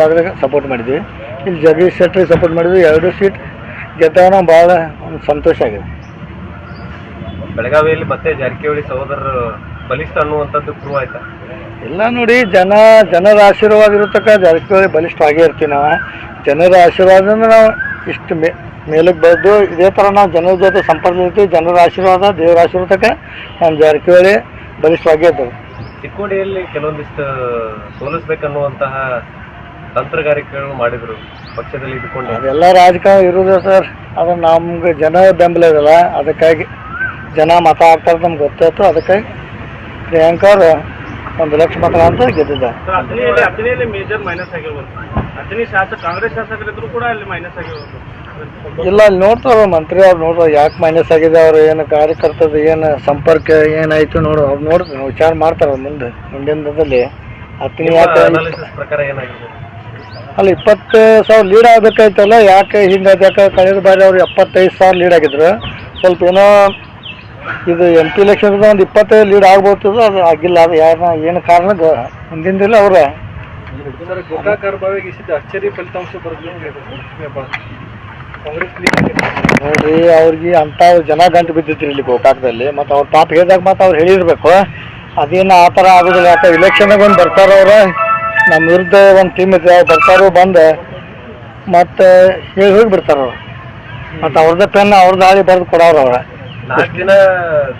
ಭಾಗದಾಗ ಸಪೋರ್ಟ್ ಮಾಡಿದ್ವಿ. ಇಲ್ಲಿ ಜಗದೀಶ್ ಶೆಟ್ಟರಿಗೆ ಸಪೋರ್ಟ್ ಮಾಡಿದ್ವಿ ಎರಡು ಸೀಟ್ ಗೆದ್ದಾಗ ನಾವು ಭಾಳ ಒಂದು ಸಂತೋಷ ಆಗಿದೆ. ಬೆಳಗಾವಿಯಲ್ಲಿ ಮತ್ತೆ ಜಾರಕಿಹೊಳಿ ಸಹೋದರರು ಬಲಿಷ್ಠ ಅನ್ನುವಂಥದ್ದು ಪ್ರೂವ್ ಆಯ್ತಾ? ಎಲ್ಲ ನೋಡಿ ಜನ ಜನರ ಆಶೀರ್ವಾದ ಇರತಕ್ಕ ಜಾರಕಿಹೊಳಿ ಬಲಿಷ್ಠವಾಗೇ ಇರ್ತೀವಿ ನಾವು. ಜನರ ಆಶೀರ್ವಾದದಿಂದ ನಾವು ಇಷ್ಟು ಮೇ ಮೇಲಕ್ಕೆ ಬೆಳೆದು ಇದೇ ಥರ ನಾವು ಜನರ ಜೊತೆ ಸಂಪರ್ಕ ಇರ್ತೀವಿ. ಜನರ ಆಶೀರ್ವಾದ ದೇವರ ಆಶೀರ್ವಾದಕ್ಕೆ ನಮ್ಮ ಜಾರಕಿಹೊಳಿ ಬಲಿಷ್ಠವಾಗೇ ಇರ್ತದೆ ಚಿಕ್ಕೋಡಿಯಲ್ಲಿ ಕೆಲವೊಂದಿಷ್ಟು ಸೋಲಿಸ್ಬೇಕನ್ನುವಂತಹ ತಂತ್ರಗಾರಿಕೆಗಳು ಮಾಡಿದ್ರು ಪಕ್ಷದಲ್ಲಿ ಇದ್ಕೊಂಡು ಅದೆಲ್ಲ ರಾಜಕಾರಣ ಇರೋದು ಸರ್. ಅದು ನಮ್ಗೆ ಜನ ಬೆಂಬಲ ಇದಲ್ಲ ಅದಕ್ಕಾಗಿ ಜನ ಮತ ಆಗ್ತಾರೆ ನಮ್ಗೆ ಗೊತ್ತಾಯ್ತು ಅದಕ್ಕಾಗಿ ಪ್ರಿಯಾಂಕಾ ಅವ್ರು ಒಂದು ಲಕ್ಷ ಮತ ಅಂತ ಗೆದ್ದಿದ್ದಾರೆ. ಹತ್ತನೆಯಲ್ಲಿ ಹತ್ತನೆಯಲ್ಲಿ ಮೇಜರ್ ಮೈನಸ್ ಆಗಿರ್ಬೋದು. ಹತ್ತನೇ ಶಾಸಕ ಕಾಂಗ್ರೆಸ್ ಶಾಸಕರಿದ್ರು ಕೂಡ ಅಲ್ಲಿ ಮೈನಸ್ ಆಗಿರ್ಬೋದು. ಇಲ್ಲ ಅಲ್ಲಿ ನೋಡ್ತಾರ ಮಂತ್ರಿ ಅವ್ರು ನೋಡ್ರ. ಯಾಕೆ ಮೈನಸ್ ಆಗಿದೆ? ಅವ್ರು ಏನು ಕಾರ್ಯಕರ್ತದ ಏನು ಸಂಪರ್ಕ ಏನಾಯ್ತು ನೋಡು. ಅವ್ರು ನೋಡ್ತಾರೆ ವಿಚಾರ ಮಾಡ್ತಾರೆ ಅವ್ರು ಮುಂದೆ. ಮುಂದಿನ ದಿನದಲ್ಲಿ ಯಾಕೆ ಅನಾಲಿಸಿಸ್ ಪ್ರಕಾರ ಏನಾಗಿದೆ? ಅಲ್ಲಿ ಇಪ್ಪತ್ತು ಸಾವಿರ ಲೀಡ್ ಆಗಬೇಕಾಯ್ತಲ್ಲ ಯಾಕೆ ಹಿಂಗೆ ಯಾಕೆ ಕಳೆದ ಬಾರಿ ಅವ್ರು ಎಪ್ಪತ್ತೈದು ಸಾವಿರ ಲೀಡ್ ಆಗಿದ್ರು? ಸ್ವಲ್ಪ ಏನೋ ಇದು ಎಂ ಪಿ ಎಲೆಕ್ಷನ್ ಒಂದು ಇಪ್ಪತ್ತೈದು ಲೀಡ್ ಆಗ್ಬೋದು ಅದು ಆಗಿಲ್ಲ ಅದು ಯಾರ ಏನು ಕಾರಣ ಮುಂದಿನ ದಿನ ಅವ್ರ. ನೋಡ್ರಿ ಅವ್ರಿಗೆ ಅಂತ ಜನ ಗಂಟು ಬಿದ್ದಿತ್ರಿ ಇಲ್ಲಿ ಗೋಕಾಕದಲ್ಲಿ. ಮತ್ತು ಅವ್ರ ಪಾಪ ಹೇಳಿದಾಗ ಮತ್ತು ಅವ್ರು ಹೇಳಿರ್ಬೇಕು. ಅದೇನು ಆ ಥರ ಆಗೋದಿಲ್ಲ. ಯಾಕೆ ಇಲೆಕ್ಷನ್ಗೆ ಒಂದು ಬರ್ತಾರ ಅವ್ರು. ನಮ್ಮ ವಿರುದ್ಧ ಒಂದು ಟೀಮ್ ಇದೆ ಅವ್ರು ಬರ್ತಾರೋ ಬಂದು ಮತ್ತೆ ಹೇಳಿ ಹೋಗಿ ಬಿಡ್ತಾರ ಅವ್ರು. ಮತ್ತೆ ಅವ್ರದ್ದ ಪೆನ್ ಅವ್ರದ್ದು ಹಾಳಿ ಬರೆದು ಕೊಡೋರು ಅವ್ರ. ನಾಲ್ಕು ದಿನ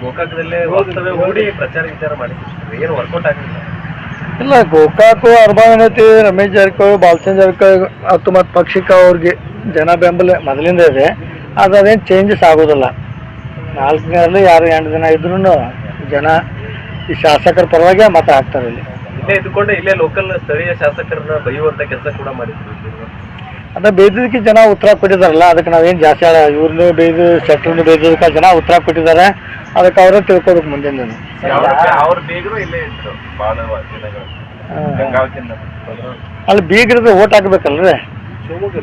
ಗೋಕಾಕದಲ್ಲೇ ವಾಸ್ತವ್ಯ ಹೂಡಿ ಪ್ರಚಾರ ವಿಚಾರ ಮಾಡಿದ್ರು ಏನು ವರ್ಕೌಟ್ ಆಗಲಿಲ್ಲ. ಇಲ್ಲ ಗೋಕಾಕು ರಮೇಶ್ ಜಾರಕಿಹೊಳಿ ಬಾಲಚಂದ್ರ ಜಾರಕಿಹೊಳಿ ಮತ್ತು ಮತ್ತು ಪಕ್ಷಕ್ಕೆ ಅವ್ರಿಗೆ ಜನ ಬೆಂಬಲ ಮೊದಲಿಂದ ಇದೆ. ಅದು ಅದೇನು ಚೇಂಜಸ್ ಆಗೋದಿಲ್ಲ. ನಾಲ್ಕು ದಿನ ಯಾರು ಎಂಟು ದಿನ ಇದ್ರೂ ಜನ ಈ ಶಾಸಕರ ಪರವಾಗಿ ಮತ ಹಾಕ್ತಾರೆ ಇಲ್ಲಿ. ಇಲ್ಲೇ ಇದ್ಕೊಂಡು ಇಲ್ಲೇ ಲೋಕಲ್ ಸ್ಥಳೀಯ ಶಾಸಕರನ್ನ ಬೈಯುವಂತ ಕೆಲಸ ಕೂಡ ಮಾಡಿದ್ರು. ಅದ ಬೇಯ್ದದಕ್ಕೆ ಜನ ಉತ್ತರ ಕೊಟ್ಟಿದಾರಲ್ಲ ಅದಕ್ಕೆ ನಾವೇನು ಜಾಸ್ತಿ ಹೇಳ ಇವ್ರನ್ನೂ ಬೇಯ್ದು ಶೆಟ್ರನ್ನು ಬೇಯ್ದದಕ್ಕೆ ಜನ ಉತ್ತರ ಕೊಟ್ಟಿದ್ದಾರೆ ಅದಕ್ಕೆ ಅವರೇ ತಿಳ್ಕೊಬೇಕು ಮುಂದಿನ ದಿನ ಅವ್ರ ಬೇಗರು ಇಲ್ಲೇ ಇದ್ರು ಬಹಳ ಅಲ್ಲಿ ಬೀಗರದ ಓಟ್ ಹಾಕ್ಬೇಕಲ್ರಿ?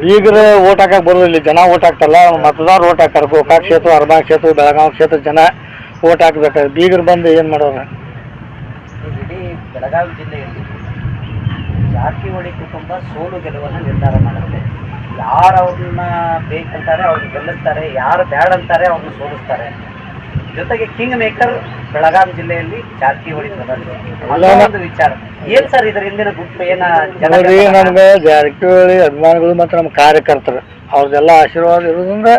ಬೀಗರು ಓಟ್ ಹಾಕಕ್ ಬರೋದು ಇಲ್ಲಿ ಜನ ಓಟ್ ಹಾಕ್ತಲ್ಲ ಮತದಾರ ಓಟ್ ಹಾಕಾರ ಗೋಕಾಕ್ ಕ್ಷೇತ್ರ ಅರ್ಬಾ ಕ್ಷೇತ್ರ ಬೆಳಗಾವಿ ಕ್ಷೇತ್ರ ಜನ ಓಟ್ ಹಾಕ್ಬೇಕಾದ್ರೆ ಬೀಗರು ಬಂದು ಏನು ಮಾಡೋರು? ಬೆಳಗಾವಿ ಜಿಲ್ಲೆಯಲ್ಲಿ ಜಾರಕಿಹೊಳಿ ಕುಟುಂಬ ಸೋಲು ಗೆಲುವನ್ನು ನಿರ್ಧಾರ ಮಾಡುತ್ತೆ ಯಾರು ಅವ್ರನ್ನ ಬೇಕಂತಾರೆ ಅವ್ರನ್ನ ಗೆಲ್ಲಿಸ್ತಾರೆ ಯಾರು ಬ್ಯಾಡ್ ಅಂತಾರೆ ಅವ್ರನ್ನ ಸೋಲಿಸ್ತಾರೆ. ಜೊತೆಗೆ ಕಿಂಗ್ ಮೇಕರ್ ಬೆಳಗಾವಿ ಜಿಲ್ಲೆಯಲ್ಲಿ ಜಾರಕಿಹೊಳಿ ಒಂದು ವಿಚಾರ. ಏನ್ ಸರ್ ಇದ್ರ ಹಿಂದಿನ ಗುಂಪು ಏನ ನಮ್ಗೆ ಜಾರಕಿಹೊಳಿ ಅಭಿಮಾನಿಗಳು ಮತ್ತು ನಮ್ಮ ಕಾರ್ಯಕರ್ತರು. ಅವ್ರದ್ದೆಲ್ಲ ಆಶೀರ್ವಾದ ಇರೋದ್ರಿಂದ